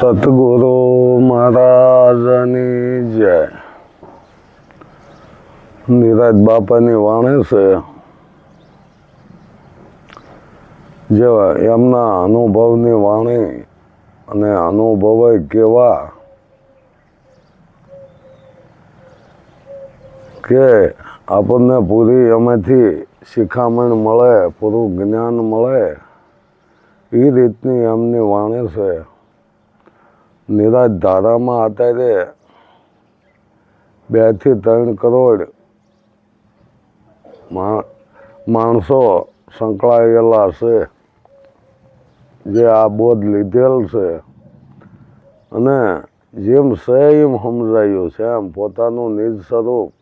સતગુરુ મહારાજની જય. નિરાજ બાપાની વાણી છે. જેવા એમના અનુભવની વાણી અને અનુભવે કેવા કે આપણને પૂરી એમાંથી શિખામણ મળે, પૂરું જ્ઞાન મળે. એ રીતની એમની વાણી છે. નિરાજ ધારામાં અત્યારે બેથી ત્રણ કરોડ માણસો સંકળાયેલા છે, જે આ બોધ લીધેલ છે. અને જેમ એમ સમજાયું છે એમ પોતાનું નિજ સ્વરૂપ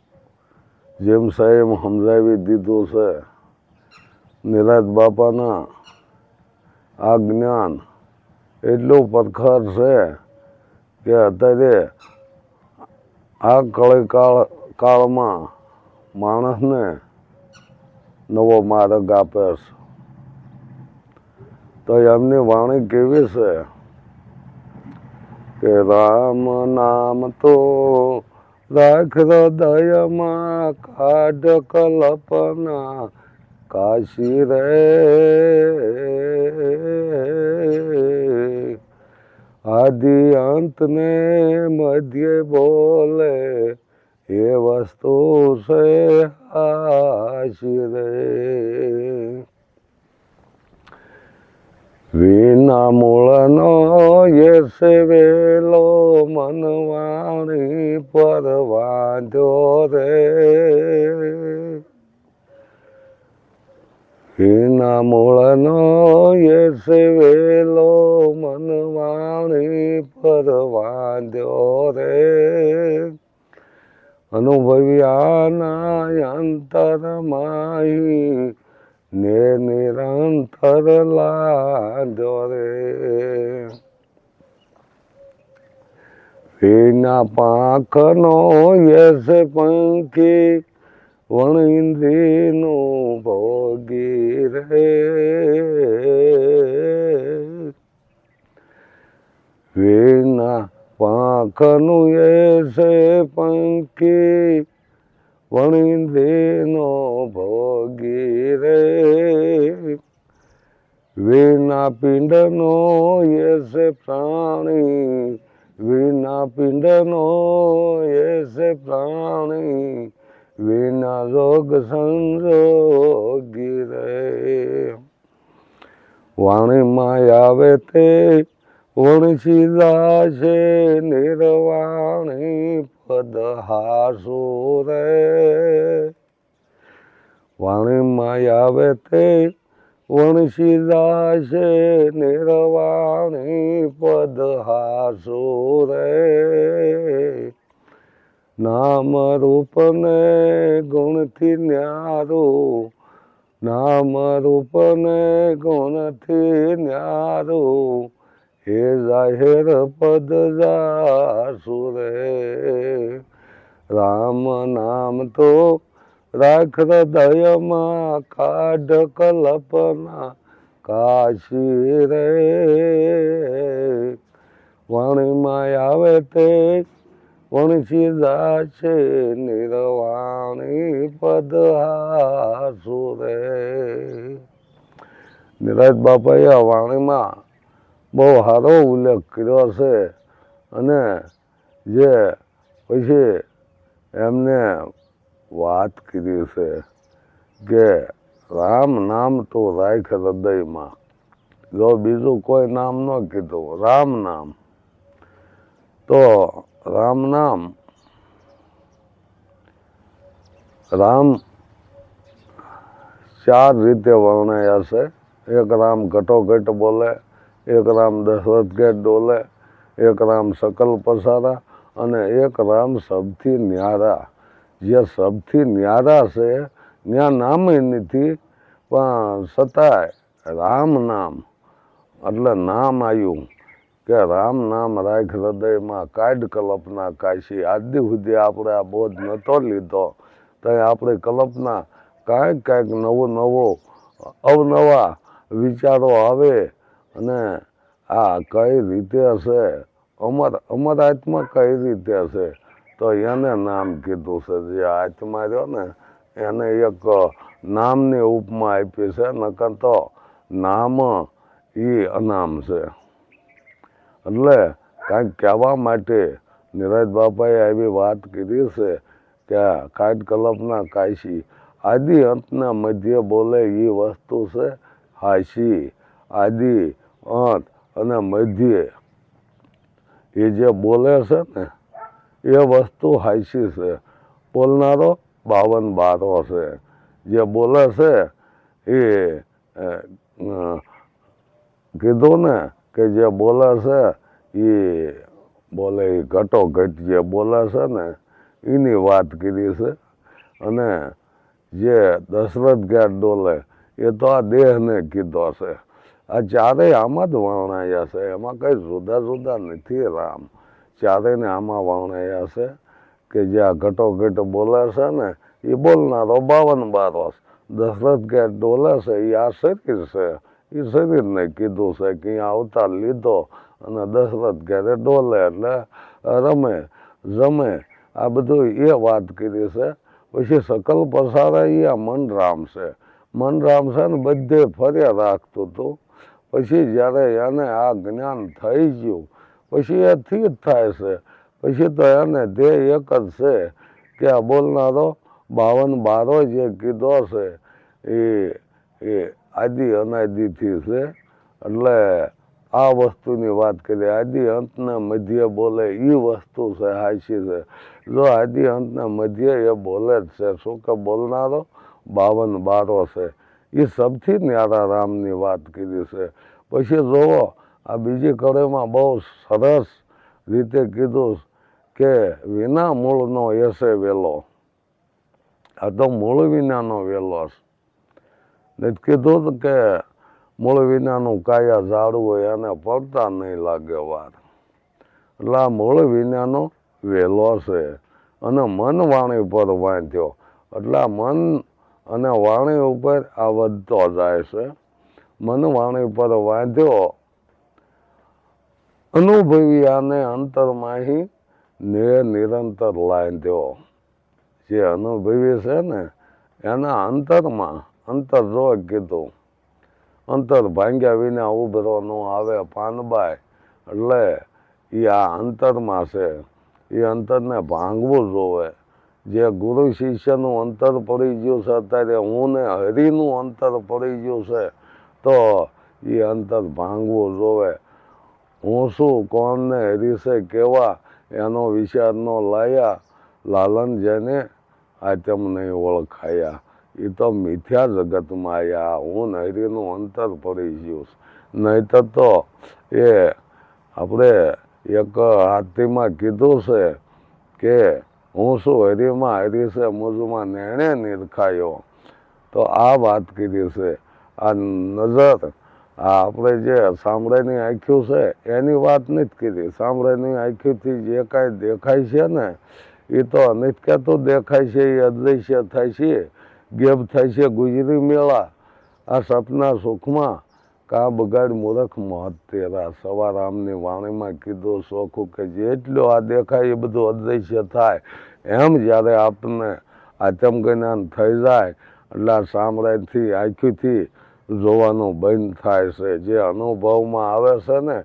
જેમ એમ સમજાવી દીધું છે. નિરાજ બાપાના આ જ્ઞાન એટલું પ્રખર છે કે અત્યારે આ કળીકાળ કાળમાં માણસને નવો માર્ગ આપે છે. તો એમની વાણી કેવી છે? કે રામ નામ તો રાખ હૃદયમાં, કાઢ કલ્પના, કાશી રે. આદિ અંત ને મધ્ય બોલે એ વસ્તુ છે આશરે વિના મૂળનો યશ વેલો મનવાણી પર વાંધો રે વિના મૂળનો યશ વેલો મનવાણી પર વાંધ્યો રે અનુભવ્યાના અંતર માહી ને નિરંતર લાંધો રે વિના પાંખનો યશ પંખી વણિંદ્રીનું ભોગી રે વિના પાંખનું યશ પંખી વણિંદ્રીનો ભોગી રે વિના પિંડનો એસે પ્રાણી. વિના પિંડનો એસે પ્રાણી. વિના રોગ સંજોગી રે. વાણીમાં આવે તે વણસી દાશે નિર્વાણી પદ હાસો રે. વાણીમાં આવે તે વણસી દાશે નિર્વાણી પદ હાસો રે નામ રૂપને ગુણથી ન્યારું નામ રૂપને ગુણથી ન્યારું હે જાહેર પદ જાસુ રે રામ નામ તો રાખ હૃદયમાં કાઢ કલ્પના કાશી રે. વાણીમાં આવે તે વણસી જાશે નિર્વાણી પદ હાસુ નિરાજ બાપાએ આ વાણીમાં બહુ સારો ઉલ્લેખ કર્યો છે અને જે પછી એમને વાત કરી છે કે રામ નામ તો રાખ હૃદયમાં. જો બીજું કોઈ નામ ન કીધું, રામ નામ. તો રામ નામ, રામ ચાર રીતે વર્ણયા છે. એક રામ ઘટોઘટ બોલે, એક રામ દશરથ ગેટ ડોલે, એક રામ સકલ પસારા અને એક રામ સબથી ન્યારા. જે સબથી ન્યારા છે ત્યાં નામ નથી, પણ છતાંય રામ નામ. એટલે નામ આવ્યું કે રામ નામ રાખ હૃદયમાં, કાઢ કલ્પના કાશી. આદિ સુધી આપણે આ બોધ નહોતો લીધો. તો આપણે કલ્પના કાંઈક કાંઈક નવો નવો, અવનવા વિચારો આવે અને આ કઈ રીતે હશે? અમર અમર આત્મા કઈ રીતે હશે? તો એને નામ કીધું છે, જે આત્મા રહ્યો ને, એને એક નામની ઉપમા આપી છે, નકર તો નામ એ અનામ છે. એટલે કાંઈક કહેવા માટે નિરજ બાપાએ આવી વાત કીધી છે કે કાટ કલ્પના કાશી, આદિ અંતના મધ્ય બોલે એ વસ્તુ છે હાશી, આદિ અંત અને મધ્ય. એ જે બોલે છે ને એ વસ્તુ હાઈસી છે. બોલનારો બાવન બારો છે. જે બોલે છે એ કીધું ને કે જે બોલે છે એ બોલે એ ઘટો ઘટ જે બોલે છે ને એની વાત કરી છે. અને જે દશરથ ઘેર ડોલે એ તો આ દેહને કીધો છે. આ ચારેય આમાં જ વર્ણાયા છે. એમાં કંઈ જુદા જુદા નથી રામ. ચારેયને આમાં વણાયા છે કે જે આ ઘટો ઘટ બોલે છે ને, એ બોલનારો બાવન બારો છે. દશરથ ઘેટ છે, એ આ શરીર છે. એ શરીરને કીધું છે કે અહીંયા અવતાર લીધો અને દશરથ ઘેરે ડોલે એટલે રમે, જમે. આ બધું એ વાત કરી છે. પછી સકલ પસારા એ આ મન રામ છે. મન રામ છે ને બધે ફર્યા રાખતું હતું. પછી જ્યારે એને આ જ્ઞાન થઈ ગયું પછી એ જ થાય છે. પછી તો એને ધ્યેય એક જ છે કે આ બોલનારો બાવન બારો જે કીધો છે. એ એ આદિ અનાદિથી છે. એટલે આ વસ્તુની વાત કરીએ, આદિ અંતને મધ્ય બોલે એ વસ્તુ છે, હાચી છે. જો આદિ અંતને મધ્ય એ બોલે જ છે, શું કે બોલનારો બાવન બારો છે. એ સૌથી ન્યારા રામની વાત કરી છે. પછી જોવો આ બીજી કડીમાં બહુ સરસ રીતે કીધું કે વિના મૂળનો એસે વેલો. આ તો મૂળ વિનાનો વેલો ને કીધું કે મૂળ વિનાનું કાયા ઝાડવું હોય એને પડતા નહીં લાગે વાર. એટલે આ મૂળ વિનાનો વેલો છે. અને મન વાણી પર વાંધ્યો. એટલે મન અને વાણી ઉપર આ વધતો જાય છે. મન વાણી પર વાંધ્યો અનુભવી આને અંતરમાહી ને નિરંતર લાંધ્યો જે અનુભવી છે ને, એના અંતરમાં અંતર રોગ કીધું. અંતર ભાંગ્યા વિના ઉભરો આવે, પાનબાય. એટલે એ આ અંતરમાં છે. એ અંતરને ભાંગવું જોવે. જે ગુરુ શિષ્યનું અંતર પડી ગયું છે, અત્યારે હું ને હરિનું અંતર પડી ગયું છે, તો એ અંતર ભાંગવું જોવે. હું શું કોણને હરીશે કેવા એનો વિચાર ન લાયા? લાલન જેને આતમ નહીં ઓળખાયા. એ તો મિથ્યા જગતમાં આયા. હું ને હરિનું અંતર પડી ગયું નહીતર તો એ આપણે એક હાથીમાં કીધું છે કે હું શું હરીમાં હરી છે મુજમાં નેણે નિરખાયો. તો આ વાત કીધી છે. આ નજર આપણે જે સાંભળાની આંખ્યું છે, એની વાત નથી કીધી. સાંભળાની આંખ્યુંથી જે કાંઈ દેખાય છે ને, એ તો નથી તો દેખાય છે, એ અદૃશ્ય થાય છે ગેપ થાય છે ગુજરી મેળા, આ સપના સુખમાં, કા બગાડ મૂરખ મહત તેરા. સવારામની વાણીમાં કીધું સોખું કે જેટલો આ દેખાય, એ બધું અદૃશ્ય થાય. એમ જ્યારે આપણને આત્મ જ્ઞાન થઈ જાય, એટલે આ સાંભળાથી આંખીથી જોવાનું બંધ થાય છે. જે અનુભવમાં આવે છે ને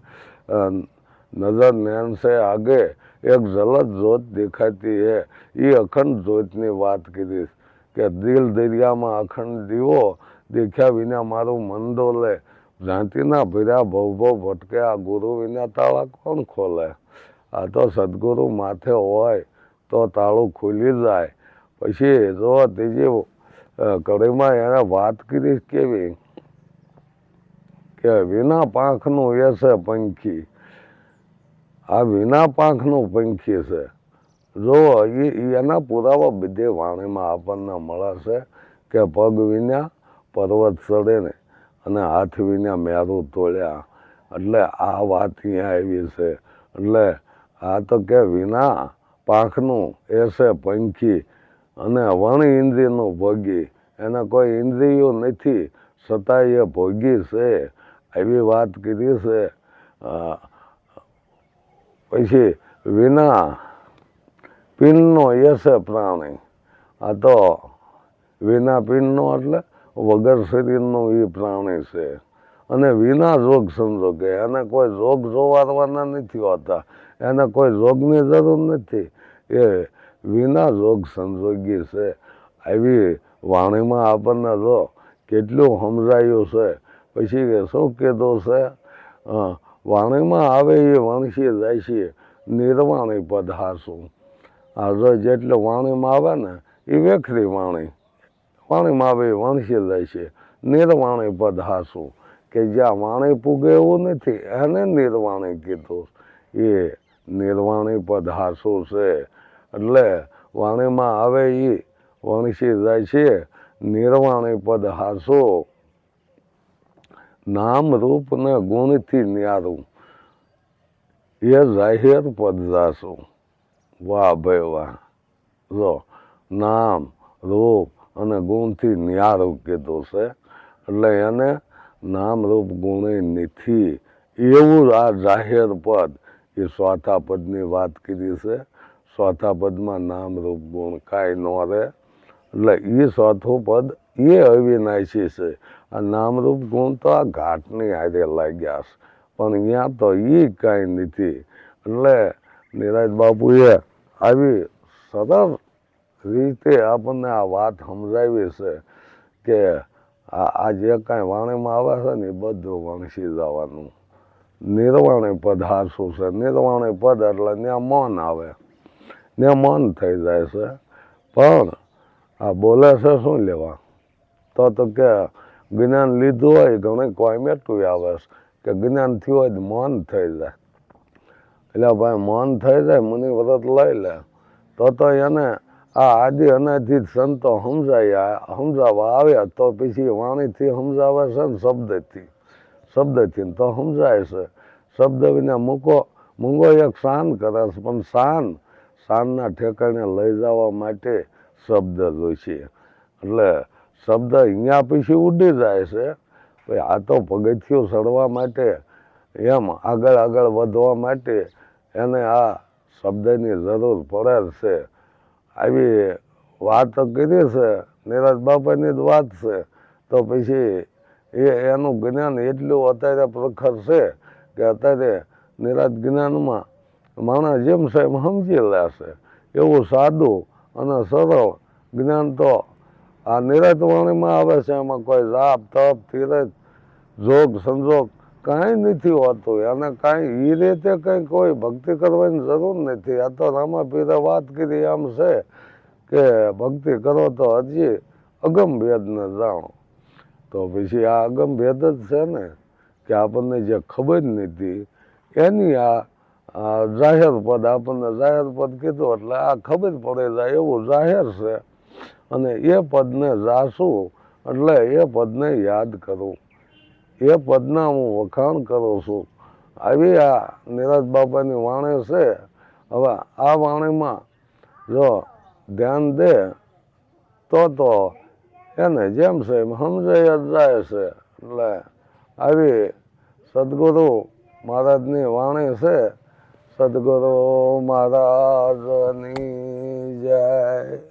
નજર નૈન છે આગે, એક જલદ જોત દેખાતી હે. એ અખંડ જ્યોતની વાત કરીશ કે દિલ દરિયામાં અખંડ દીવો દેખ્યા વિના મારું મન ડોલે. ભ્રાંતિના ભર્યા ભવ ભવ ભટકે આ ગુરુ વિના તાળા કોણ ખોલે? આ તો સદગુરુ માથે હોય તો તાળું ખુલી જાય. પછી જો ત્રીજી કડીમાં એને વાત કરી કેવી? કે વિના પાંખનું એ છે પંખી. આ વિના પાંખનું પંખી છે. જો એ એના પુરાવા બધે વાણીમાં આપણને મળે છે કે પગ વિના પર્વત ચડે ને અને હાથ વિના મેરું તોડ્યા. એટલે આ વાત અહીંયા આવી છે. એટલે આ તો કે વિના પાંખનું એ છે પંખી અને વણ ઇન્દ્રિયનું ભોગી. એને કોઈ ઇન્દ્રિયો નથી છતાં એ ભોગી છે. એવી વાત કરી છે પછી વિના પિનનો યશે પ્રાણી. આ તો વિના પિનનો એટલે વગર શરીરનો એ પ્રાણી છે. અને વિના રોગ સંજોગે. એને કોઈ રોગ જોવાના નથી હોતા. એને કોઈ રોગની જરૂર નથી. એ વિના જોગ સંજોગી છે. આવી વાણીમાં આપણને જો કેટલું સમજાયું છે પછી કે શું કીધું છે? વાણીમાં આવે એ વણસી જાય છે, નિર્વાણી પધારશું આ જો જેટલું વાણીમાં આવે ને, એ વેખરી વાણી. વાણીમાં આવે એ વણસી જાય છે, નિર્વાણી પધારશું કે જ્યાં વાણી પૂગે એવું નથી, એને નિર્વાણી કીધું. એ નિર્વાણી પધારશું છે. એટલે વાણીમાં આવે એ વણસી જાય છે, નિર્વાણી પદ હાસું. નામ રૂપ ને ગુણથી ન્યારું એ જાહેર પદ જાશું વાહ ભાઈ વાહ જો નામ રૂપ અને ગુણથી ન્યારું કીધું છે એટલે એને નામ રૂપ ગુણે નથી એવું આ જાહેર પદ એ સ્વાથા પદની વાત કરી છે. સ્વાથા પદમાં નામ રૂપ ગુણ કાંઈ ન રહે. એટલે એ સ્વાથો પદ એ અવિનાશી છે. આ નામરૂપ ગુણ તો આ ઘાટની હારે લાગ્યા છે. પણ અહીંયા તો એ કાંઈ નથી. એટલે નિરાજ બાપુએ આવી સરળ રીતે આપણને આ વાત સમજાવી છે કે આ જે કાંઈ વાણીમાં આવે છે ને એ બધું વણસી જવાનું. નિર્વાણી પદ હારશું છે. નિર્વાણી પદ એટલે ત્યાં મન આવે. ત્યાં મન થઈ જાય છે. પણ આ બોલે છે શું લેવા? તો તો કે જ્ઞાન લીધું હોય ઘણી કોઈ મેટું આવે કે જ્ઞાન થયું હોય તો મન થઈ જાય. એટલે ભાઈ મન થઈ જાય, મુનિ વ્રત લઈ લે. તો તો એને આ આદિ અનાધિત સંતો સમજાયા, સમજાવવા આવ્યા તો પછી વાણીથી સમજાવે છે ને શબ્દથી. શબ્દથી તો સમજાય છે. શબ્દ વિના મૂકો, મૂંગો એક શાન કરે છે, પણ શાન, શાનના ઠેકાણે લઈ જવા માટે શબ્દ જોઈશે એટલે શબ્દ અહીંયા પછી ઉડી જાય છે. ભાઈ, આ તો પગથિયું ચડવા માટે, એમ આગળ આગળ વધવા માટે એને આ શબ્દની જરૂર પડે છે. આવી વાત કરી છે, નિરાજ બાપાની જ વાત છે. તો પછી એ એનું જ્ઞાન એટલું અત્યારે પ્રખર છે કે અત્યારે નિરાજ જ્ઞાનમાં માણસ જેમ એમ સમજી લેશે એવું સાદું અને સરળ જ્ઞાન તો આ નિરત વાણીમાં આવે છે, એમાં કોઈ લાભ, તપ તીરથ જોગ, સંજોગ કાંઈ નથી હોતું. એને કાંઈ એ રીતે કંઈ કોઈ ભક્તિ કરવાની જરૂર નથી. આ તો રામા પીરે વાત કરી એમ છે કે ભક્તિ કરો તો હજી અગમ ભેદને જાણો. તો પછી આ અગમ ભેદ જ છે ને કે આપણને જે ખબર નથી, એની આ જાહેર પદ, આપણને જાહેર પદ કીધું એટલે આ ખબર પડે જાય એવું જાહેર છે. અને એ પદને રાસું એટલે એ પદને યાદ કરું. એ પદના હું વખાણ કરું છું. આવી આ નિરાજ બાપાની વાણી છે. હવે આ વાણીમાં જો ધ્યાન દે તો તો એને જેમ છે એમ સમજાય જ છે. એટલે આવી સદગુરુ મહારાજની વાણી છે. સદગુરુ મહારાજની જય.